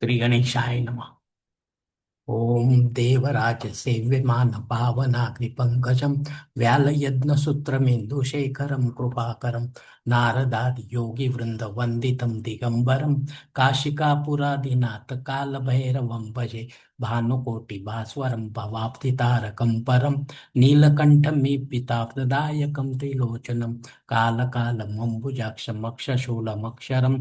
သတိကနေရှာရင်တော့ ॐ देवराजसेव्यमान पावनाग्निपङ्कजं व्यालयज्ञसूत्रमिन्दुशेखरं कृपाकरं नारदादियोगिवृन्दवन्दितं दिगम्बरं काशिकापुरादिनाथ कालभैरवं भजे भानुकोटिभास्वरं भवाब्धितारकं परं नीलकण्ठमीपिताब्ददायकं त्रिलोचनं कालकालमम्बुजाक्षमक्षशूलमक्षरं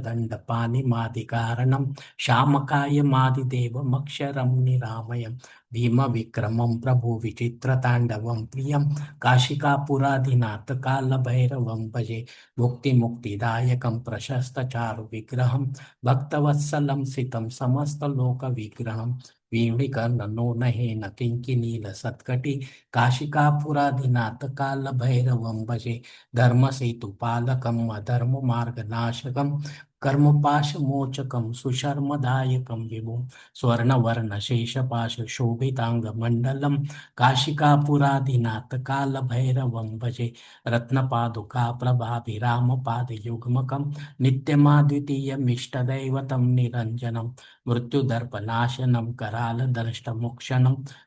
தண்டபாணி மாதி காரணம். ஷாமகாய மாதி தேவம் அக்ஷரம் நிராமயம் भीमविक्रमं प्रभुविचित्रताण्डवं प्रियं काशिकापुराधिनाथ कालभैरवं भजे, मुक्तिमुक्तिदायकं प्रशस्तचारुविग्रहं, भक्तवत्सलं सितं समस्तलोकविग्रहं वीणिकर्णनो नहेन किङ्किनीलसत्कटि काशिकापुराधिनाथ कालभैरवं भजे धर्मसेतुपालकम् अधर्ममार्गनाशकं कर्मपाशमोचकं सुशर्मदायकं काशिकापुराधिनाथ कालभैरवं भजे रत्नपादुकाप्रभाभिरामपादयुग्मकं नित्यमाद्वितीयमिष्टदैवतं निरञ्जनं मृत्युदर्पनाशनं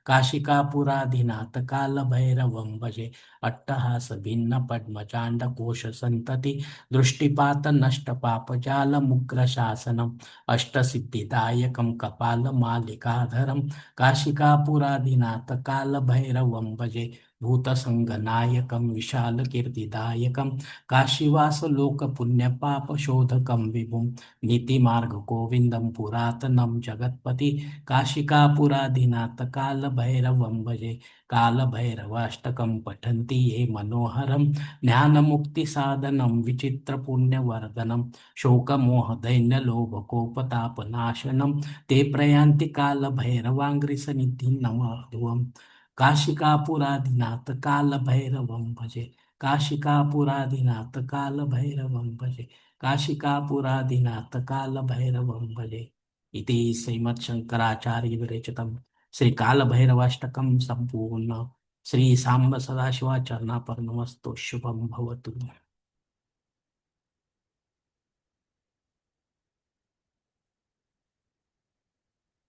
काशिकापुराधिनाथ कालभैरवं भजे अट्टहास भिन्न पद्मचाण्ड कोश संतति दृष्टिपात नष्ट पापजाल मुग्र शासनम अष्टसिद्धिदायकं काल भैरवं भजे भूतसङ्गनायकं विशालकीर्तिदायकं, काशीवासलोकपुण्यपापशोधकं विभुं, नीतिमार्गगोविन्दं पुरातनं जगत्पति कालभैरवं भजे, कालभैरवाष्टकं पठन्ति ये मनोहरं, ज्ञानमुक्तिसाधनं, विचित्रपुण्यवर्धनं, शोकमोहदैन्यलोभकोपतापनाशनं, ते प्रयान्ति कालभैरवाङ्घ्रिसनिधिं नमाधुवम्। काशिकापुरादिनाथ कालभैरवं भजे। काशिकापुरादिनाथ कालभैरवं भजे। काशिकापुरादिनाथ कालभैरवं भजे। इति श्रीमत्शङ्कराचार्यविरचितं श्रीकालभैरवाष्टकं सम्पूर्ण। श्री सदाशिवाचरणापर्णमस्तु शुभं भवतु।